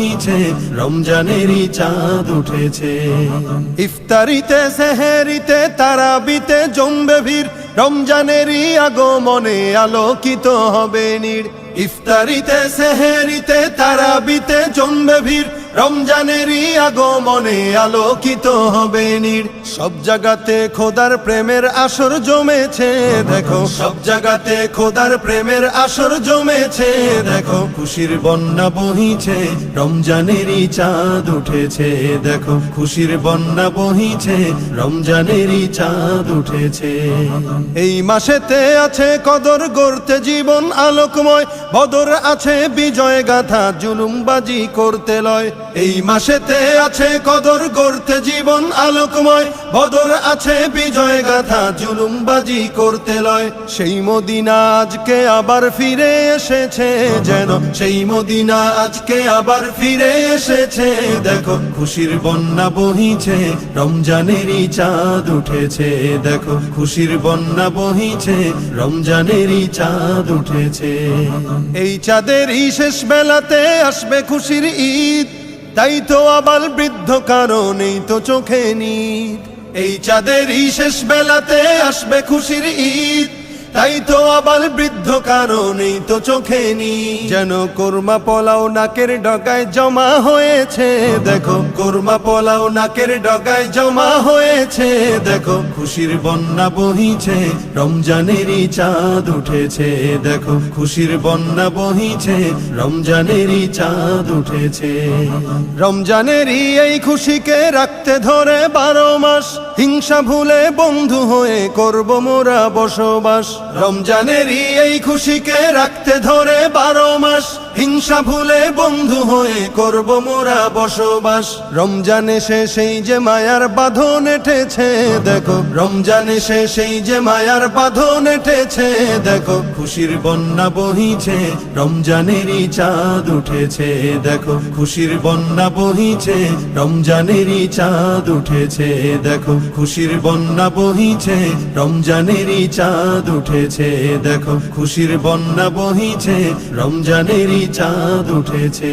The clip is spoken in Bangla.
বহিছে রমজানেরই চাঁদ উঠেছে। ইফতারিতে, সেহেরিতে, তারাবিতে জমবে ভিড়, রমজানেরই আগমনে আলোকিত হবে নীড়। ইফতারিতে, সেহেরিতে, তারাবিতে জমবে ভিড় রমজানেরই আগমনে আলোকিত হবে নীড় সব জায়গাতে খোদার প্রেমের আসর জমেছে, দেখো। সব জায়গাতে খোদার প্রেমের আসর জমেছে, দেখো। খুশির বন্যা বহিছে, রমজানেরই চাঁদ উঠেছে, দেখো। খুশির বন্যা বহিছে, রমজানেরই চাঁদ উঠেছে। এই মাসেতে আছে কদর গড়তে জীবন আলোকময়, বদর আছে বিজয় গাথা, জুলুমবাজি করতে লয়। এই মাসেতে আছে কদর করতে জীবন আলোকময়, বদর আছে বিজয় গাথা, জুলুমবাজি করতে লয়। সেই মদিনা আজকে আবার ফিরে এসেছে যেন, সেই মদিনা আজকে আবার ফিরে এসেছে দেখো, খুশির বন্যা বহিছে, রমজানেরই চাঁদ উঠেছে দেখো, খুশির বন্যা বহিছে, রমজানেরই চাঁদ উঠেছে। এই চাঁদেরই শেষ বেলাতে আসবে খুশির ঈদ। তাই তো আবার বৃদ্ধ কারণ, এই তো চোখে নিদ এই চাঁদেরই শেষ বেলাতে আসবে খুশির ঈদ। তাই তো আবার বৃদ্ধ কারণেই তো চোখে নি যেন কোরমা পোলাও নাকের ডগায় জমা হয়েছে, দেখো। কোরমা পোলাও নাকের ডগায় জমা হয়েছে, দেখো। খুশির বন্যা বহিছে, রমজানেরই চাঁদ উঠেছে, দেখো। খুশির বন্যা বহিছে, রমজানেরই চাঁদ উঠেছে। রমজানেরই এই খুশিকে রাখতে ধরে বারো মাস। হিংসা ভুলে বন্ধু হয়ে করব মোরা বসবাস। রমজানেরই এই খুশিকে রাখতে ধরে বারো মাস। হিংসা ভুলে বন্ধু হয়ে করব মোরা বসবাস। রমজান এসে সেই যে মায়ার বাঁধন এটেছে, দেখো। রমজান এসে সেই যে মায়ার বাঁধন এটেছে, দেখো। খুশির বন্যা বহিছে, রমজানেরই চাঁদ উঠেছে, দেখো। খুশির বন্যা বহিছে, রমজানেরই চাঁদ উঠেছে, দেখো। খুশির বন্যা বহিছে, রমজানেরই চাঁদ উঠেছে, দেখো। খুশির বন্যা বহিছে, রমজানেরই চাঁদ উঠেছে।